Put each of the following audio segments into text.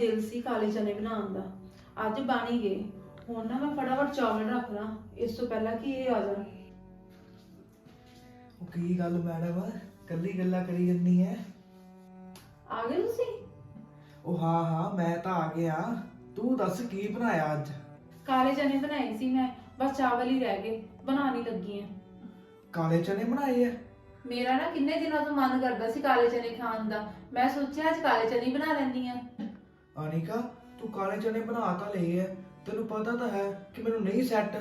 ਦਿਲ ਸੀ ਕਾਲੇ ਚਨੇ ਬਣਾਉਣ ਦਾ। ਅੱਜ ਬਣ ਹੀ ਗਏ। ਹੁਣ ਨਾ ਮੈਂ ਫਟਾਫਟ ਚਾਵਲ ਰੱਖ ਲਾਂ। ਇਸ ਤੋਂ ਪਹਿਲਾਂ ਕਿ ਇਹ ਆ ਜਾਣ। ਉਹ ਕੀ ਗੱਲ ਮੈਡਮ? ਕੱਲੀ ਗੱਲਾਂ ਕਰੀ ਜੰਨੀ ਐ? ਆ ਗਏ ਤੁਸੀਂ? ਉਹ ਹਾਂ ਹਾਂ ਮੈਂ ਤਾਂ ਆ ਗਿਆ। ਤੂੰ ਦੱਸ ਕੀ ਬਣਾਇਆ ਅੱਜ? ਕਾਲੇ ਚਨੇ ਬਣਾਏ ਸੀ ਮੈਂ। ਬਸ ਚਾਵਲ ਹੀ ਰਹਿ ਗਏ। ਬਣਾਉਣੀ ਲੱਗੀ ਆ। ਕਾਲੇ ਚਨੇ ਬਣਾਏ ਐ? ਮੇਰਾ ਨਾ ਕਿੰਨੇ ਦਿਨਾਂ ਤੋਂ ਮਨ ਕਰਦਾ ਸੀ ਕਾਲੇ ਚਨੇ ਖਾਣ ਦਾ। ਮੈਂ ਸੋਚਿਆ ਅੱਜ ਕਾਲੇ ਚਨੇ ਹੀ ਬਣਾ ਲੈਂਦੀ ਆ। ਅਨਿਕਾ, ਤੂੰ ਕਾਲੇ ਚਨੇ ਬਣਾ ਤਾਂ ਲਏ ਐ। ਤੈਨੂੰ ਪਤਾ ਤਾਂ ਹੈ ਕਿ ਮੈਨੂੰ ਨਹੀਂ ਸੈੱਟ।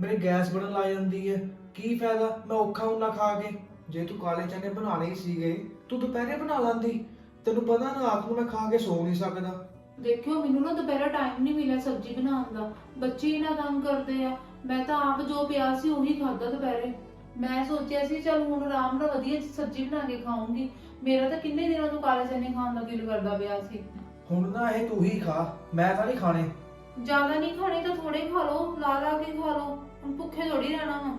ਮੇਰੇ ਗੈਸ ਬੜਨ ਲੱਗ ਜਾਂਦੀ ਐ। ਕੀ ਫਾਇਦਾ? ਮੈਂ ਔਖਾ ਹੁੰਨਾ ਖਾ ਕੇ। ਜੇ ਤੂੰ ਕਾਲੇ ਚਨੇ ਬਣਾ ਲਏ ਸੀਗੇ, ਤੂੰ ਦੁਪਹਿਰੇ ਬਣਾ ਲੈਂਦੀ। ਤੈਨੂੰ ਪਤਾ ਨਾ ਆਖ ਨੂੰ ਮੈਂ ਖਾ ਕੇ ਸੌ ਨਹੀਂ ਸਕਦਾ। ਦੇਖਿਓ, ਮੈਨੂੰ ਨਾ ਦੁਪਹਿਰਾ ਟਾਈਮ ਨਹੀਂ ਮਿਲਿਆ ਸਬਜ਼ੀ ਬਣਾਉਣ ਦਾ। ਬੱਚੇ ਹੀ ਨਾ ਤੰਗ ਕਰਦੇ ਆ। ਮੈਂ ਤਾਂ ਆਪ ਜੋ ਪਿਆ ਸੀ ਉਹੀ ਖਾਦਾ ਦੁਪਹਿਰੇ। ਮੈਂ ਸੋਚਿਆ ਸੀ, ਚਲ ਹੁਣ ਆਰਾਮ ਨਾਲ ਵਧੀਆ ਜਿਹੀ ਸਬਜ਼ੀ ਬਣਾ ਕੇ ਖਾਊਂਗੀ। ਮੇਰਾ ਤਾਂ ਕਿੰਨੇ ਦਿਨਾਂ ਤੋਂ ਕਾਲੇ ਚਨੇ ਖਾਣ ਦਾ ਦਿਲ ਕਰਦਾ ਪਿਆ ਸੀ। ਹੁਣ ਨਾ ਇਹ ਤੂੰ ਹੀ ਖਾ ਮੈਂ ਤਾਂ ਨਹੀਂ ਖਾਣੇ। ਜ਼ਿਆਦਾ ਨਹੀਂ ਖਾਣੇ ਤਾਂ ਥੋੜੇ ਖਾ ਲਓ ਲਾ ਲਾ ਕੇ ਖਾ ਲਓ ਹੁਣ ਭੁੱਖੇ ਥੋੜੀ ਰਹਿਣਾ ਵਾ।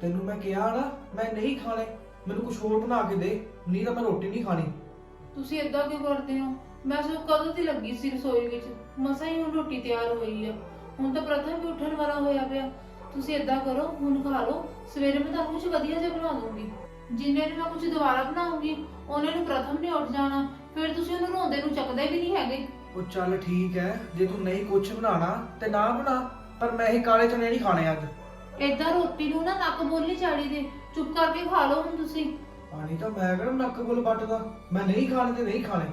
ਤੈਨੂੰ ਮੈਂ ਕਿਹਾ ਨਾ ਮੈਂ ਨਹੀਂ ਖਾਣੇ ਮੈਨੂੰ ਕੁਝ ਹੋਰ ਬਣਾ ਕੇ ਦੇ ਨਹੀਂ ਤਾਂ ਮੈਂ ਰੋਟੀ ਨਹੀਂ ਖਾਣੀ। ਤੁਸੀਂ ਏਦਾਂ ਕਿਉਂ ਕਰਦੇ ਹੋ? ਮੈਂ ਸੋ ਕਦੋਂ ਦੀ ਲੱਗੀ ਸੀ ਰਸੋਈ ਵਿੱਚ ਮਸਾਂ ਹੀ ਹੁਣ ਰੋਟੀ ਤਿਆਰ ਹੋਈ ਆ। ਹੁਣ ਤਾਂ ਪ੍ਰਥਮ ਵੀ ਉੱਠਣ ਵਾਲਾ ਹੋਇਆ ਪਿਆ। ਤੁਸੀਂ ਏਦਾਂ ਕਰੋ ਹੁਣ ਖਾ ਲਓ ਸਵੇਰੇ ਮੈਂ ਤੁਹਾਨੂੰ ਕੁਝ ਵਧੀਆ ਜਿਹਾ ਬਣਾ ਦੂੰਗੀ। ਜਿੰਨੇ ਨੂੰ ਮੈਂ ਕੁਝ ਦੁਬਾਰਾ ਬਣਾਉਂਗੀ ਉਹਨੇ ਨੂੰ ਪ੍ਰਥਮ ਨੇ ਉੱਠ ਜਾਣਾ ਫਿਰ ਤੁਸੀਂ ਉਹਨੂੰ ਰੋਂਦੇ ਨੂੰ ਚੱਕਦੇ ਵੀ ਨਹੀਂ ਹੈਗੇ। ਉਹ ਚੱਲ ਠੀਕ ਹੈ ਜੇ ਤੂੰ ਨਹੀਂ ਕੁਝ ਬਣਾਣਾ ਤੇ ਨਾ ਬਣਾ ਪਰ ਮੈਂ ਇਹ ਕਾਲੇ ਚਨੇ ਨਹੀਂ ਖਾਣੇ ਅੱਜ। ਏਦਾਂ ਰੋਟੀ ਨੂੰ ਨਾ ਨੱਕ ਬੋਲੀ ਚਾੜੀ ਦੇ ਚੁੱਪ ਕਰਕੇ ਖਾ ਲਓ ਹੁਣ ਤੁਸੀਂ। ਪਾਣੀ ਤਾਂ ਮੈਂ ਕਿਹੜਾ ਨੱਕ ਬੁੱਲ ਵੱਟਦਾ ਮੈਂ ਨਹੀਂ ਖਾਣੇ ਤੇ ਨਹੀਂ ਖਾਣੇ।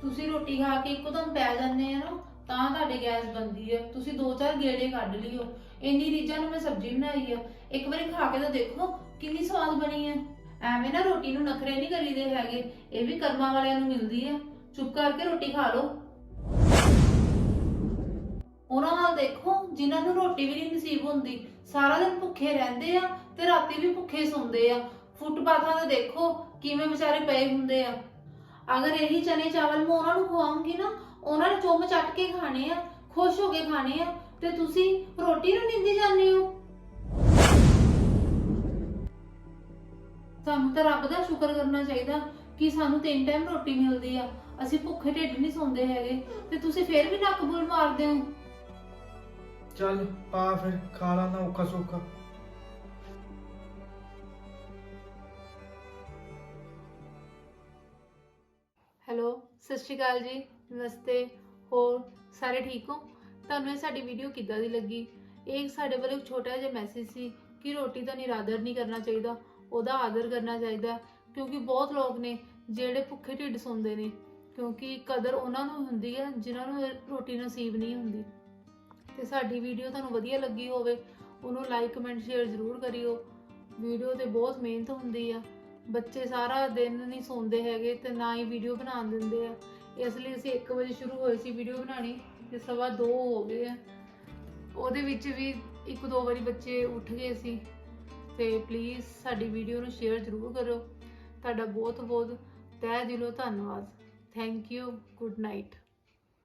ਤੁਸੀਂ ਰੋਟੀ ਖਾ ਕੇ ਇੱਕਦਮ ਪੈ ਜਾਂਦੇ ਆ ਨਾ ਤਾਂ ਤੁਹਾਡੇ ਗੈਸ ਬੰਦੀ ਹੈ ਤੁਸੀਂ ਦੋ ਚਾਰ ਗੇੜੇ ਕੱਢ ਲਿਓ। ਇੰਨੀ ਰੀਝਾਂ ਨੂੰ ਮੈਂ ਸਬਜ਼ੀ ਬਣਾਈ ਆ। ਇੱਕ ਵਾਰੀ ਖਾ ਕੇ ਤਾਂ ਦੇਖੋ ਕਿੰਨੀ ਸਵਾਦ ਬਣੀ ਹੈ ਐਵੇਂ ਨਾ ਰੋਟੀ ਨੂੰ ਨਖਰੇ ਨਹੀਂ ਕਰੀਦੇ ਹੈਗੇ, ਇਹ ਵੀ ਕਰਮਾਂ ਵਾਲਿਆਂ ਨੂੰ ਮਿਲਦੀ ਹੈ ਚੁੱਪ ਕਰਕੇ ਰੋਟੀ ਖਾ ਲਓ। ਉਹਨਾਂ ਨਾਲ ਦੇਖੋ, ਜਿਨ੍ਹਾਂ ਨੂੰ ਰੋਟੀ ਵੀ ਨਹੀਂ ਨਸੀਬ ਹੁੰਦੀ, ਸਾਰਾ ਦਿਨ ਭੁੱਖੇ ਰਹਿੰਦੇ ਆ ਤੇ ਰਾਤੀ ਵੀ ਭੁੱਖੇ ਸੌਂਦੇ ਆ। ਫੁੱਟਪਾਥਾਂ ਤੇ ਦੇਖੋ ਕਿਵੇਂ ਵਿਚਾਰੇ ਪਏ ਹੁੰਦੇ ਆ। ਅਗਰ ਇਹੀ ਚਨੇ ਚਾਵਲ ਮੈਂ ਉਹਨਾਂ ਨੂੰ ਖਵਾਉਂਗੀ ਨਾ, ਉਹਨਾਂ ਨੇ ਚੁੰਮ ਚੱਟ ਕੇ ਖਾਣੇ ਆ, ਖੁਸ਼ ਹੋ ਕੇ ਖਾਣੇ ਆ, ਤੇ ਤੁਸੀਂ ਰੋਟੀ ਨੂੰ ਨਿੰਦੀ ਜਾਂਦੇ ਹੋ? ਸਾਨੂੰ ਤਾਂ ਰੱਬ ਦਾ ਸ਼ੁਕਰ ਕਰਨਾ ਚਾਹੀਦਾ ਕਿ ਸਾਨੂੰ ਤਿੰਨ ਟਾਈਮ ਰੋਟੀ ਮਿਲਦੀ ਆ। ਅਸੀਂ ਭੁੱਖੇ ਢਿੱਡ ਨਹੀਂ ਸੌਂਦੇ ਹੈਗੇ। ਤੇ ਤੁਸੀਂ ਫੇਰ ਵੀ ਨੱਕ ਬੁੱਲ ਮਾਰਦੇ ਹੋ। ਚੱਲ ਪਾ ਫਿਰ ਖਾ ਲਾ ਨਾ ਔਖਾ ਸੌਖਾ। ਹੈਲੋ ਸਤਿ ਸ਼੍ਰੀ ਅਕਾਲ ਜੀ। ਨਮਸਤੇ। ਹੋਰ ਸਾਰੇ ਠੀਕ ਹੋ? ਤੁਹਾਨੂੰ ਇਹ ਸਾਡੀ ਵੀਡੀਓ ਕਿੱਦਾਂ ਦੀ ਲੱਗੀ? ਇਹ ਸਾਡੇ ਵੱਲੋਂ ਇੱਕ ਛੋਟਾ ਜਿਹਾ ਮੈਸੇਜ ਸੀ ਕਿ ਰੋਟੀ ਦਾ ਨਿਰਾਦਰ ਨਹੀਂ ਕਰਨਾ ਚਾਹੀਦਾ। ਉਹਦਾ ਆਦਰ ਕਰਨਾ ਚਾਹੀਦਾ ਕਿਉਂਕਿ ਬਹੁਤ ਲੋਕ ਨੇ ਜਿਹੜੇ ਭੁੱਖੇ ਢਿੱਡ ਸੌਂਦੇ ਨੇ, ਕਿਉਂਕਿ ਕਦਰ ਉਹਨਾਂ ਨੂੰ ਹੁੰਦੀ ਹੈ, ਜਿਨ੍ਹਾਂ ਨੂੰ ਰੋਟੀ ਨਸੀਬ ਨਹੀਂ ਹੁੰਦੀ। ਤੇ ਸਾਡੀ ਵੀਡੀਓ ਤੁਹਾਨੂੰ ਵਧੀਆ ਲੱਗੀ ਹੋਵੇ, ਉਹਨੂੰ ਲਾਈਕ ਕਮੈਂਟ ਸ਼ੇਅਰ ਜ਼ਰੂਰ ਕਰਿਓ। ਵੀਡੀਓ ਤੇ ਬਹੁਤ ਮਿਹਨਤ ਹੁੰਦੀ ਆ। ਬੱਚੇ ਸਾਰਾ ਦਿਨ ਨਹੀਂ ਸੌਂਦੇ ਹੈਗੇ ਤੇ ਨਾ ਹੀ ਵੀਡੀਓ ਬਣਾਉਣ ਦਿੰਦੇ ਆ। ਇਸ ਲਈ ਅਸੀਂ 1 ਵਜੇ ਸ਼ੁਰੂ ਹੋਈ ਸੀ ਵੀਡੀਓ ਬਣਾਣੀ ਤੇ ਸਵਾ 2 ਹੋ ਗਏ ਆ। ਉਹਦੇ ਵਿੱਚ ਵੀ ਇੱਕ ਦੋ ਵਾਰੀ ਬੱਚੇ ਉੱਠ ਗਏ ਸੀ। ਤੇ ਪਲੀਜ਼ ਸਾਡੀ ਵੀਡੀਓ ਨੂੰ ਸ਼ੇਅਰ ਜ਼ਰੂਰ ਕਰੋ ਤੁਹਾਡਾ ਬਹੁਤ ਬਹੁਤ ਤਹਿ ਦਿਲੋਂ ਧੰਨਵਾਦ। Thank you good night